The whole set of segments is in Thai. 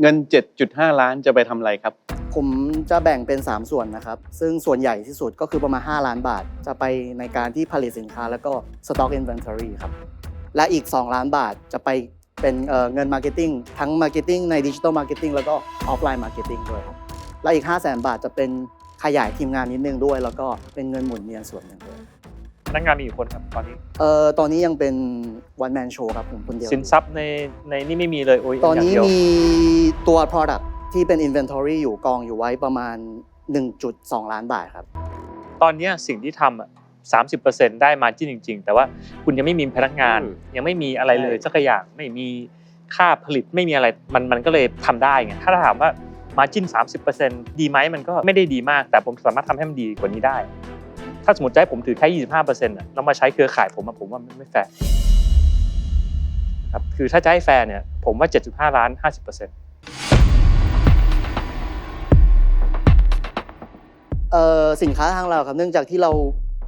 เงิน 7.5 ล้านจะไปทำอะไรครับ ผมจะแบ่งเป็น 3 ส่วนนะครับ ซึ่งส่วนใหญ่ที่สุดก็คือประมาณ 5 ล้านบาท จะไปในการที่ผลิตสินค้าแล้วก็ Stock Inventory ครับ และอีก 2 ล้านบาทจะไปเป็นเอ่อเงิน Marketing ทั้ง Marketing ใน Digital Marketing แล้วก็ Offline Marketing ด้วยครับ และอีก 5 0 0 0 0 0 บาทจะเป็นขยายทีมงานนิดนึงด้วย แล้วก็เป็นเงินหมุนเวียนส่วนหนึ่งด้วยพนักงานมีกี่คนครับตอนนี้ เอ่อตอนนี้ยังเป็น one man show ครับผมคนเดียวสินทรัพย์ในในนี่ไม่มีเลยโอ้ยตอนนี้ย่างเดียวมี ตัว Product ที่เป็น Inventory อยู่กองอยู่ไว้ประมาณ 1.2 ล้านบาทครับ ตอนเนี้ยสิ่งที่ทำอะสามสิบเปอร์เซ็นต์ได้มาจิ้นจริง ๆ แต่ว่าคุณยังไม่มีพนักงาน อืม ยังไม่มีอะไรเลยใช่สักอย่างไม่มีค่าผลิตไม่มีอะไรมันมันก็เลยทำได้ไงถ้าถามว่ามาจิ้นสามสิบเปอร์เซ็นต์ดีไหมมันก็ไม่ได้ดีมาก แต่ผมสามารถทำให้มันดีกว่านี้ได้ ถ้าสมมติจะให้ผมถือแค่ยี่สิบห้าเปอร์เซ็นต์แล้วมาใช้เครือข่ายผมอะผมว่ามันไม่แฟร์ครับคือถ้าจะให้แฟร์เนี่ยผมว่าเจ็ดจุดห้าล้านห้าสิบเปอร์เซ็นต์ เอ่อสินค้าทางเราครับเนื่องจากที่เรา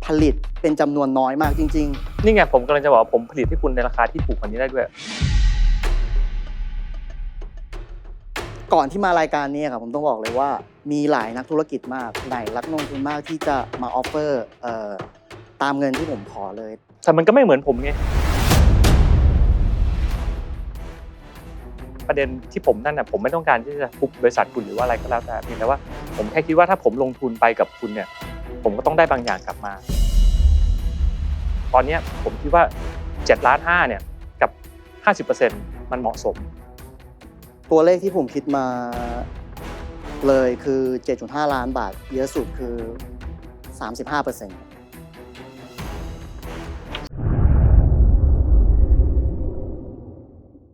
ผลิตเป็นจำนวนน้อยมากจริง นี่ไงผมกำลังจะบอกว่าผมผลิตให้คุณในราคาที่ถูกกว่านี้ได้ด้วย ๆ ก่อนที่มารายการนี้ครับผมต้องบอกเลยว่ามีหลายนักธุรกิจมากหลายรักลงทุนมากที่จะมาออฟเฟอร์เอ่อตามเงินที่ผมขอเลย แต่มันก็ไม่เหมือนผมไง ประเด็นที่ผมนั่นน่ะผมไม่ต้องการที่จะทุบบริษัทคุณหรือว่าอะไรก็แล้วแต่เพียงแต่ว่า ผมแค่คิดว่าถ้าผมลงทุนไปกับคุณเนี่ย ผมก็ต้องได้บางอย่างกลับมา ตอนนี้ผมคิดว่า7ล้าน5เนี่ยกับ 50%มันเหมาะสม ตัวเลขที่ผมคิดมาเลยคือ 7.5 ล้านบาท เยอะสุดคือ 35%ครับ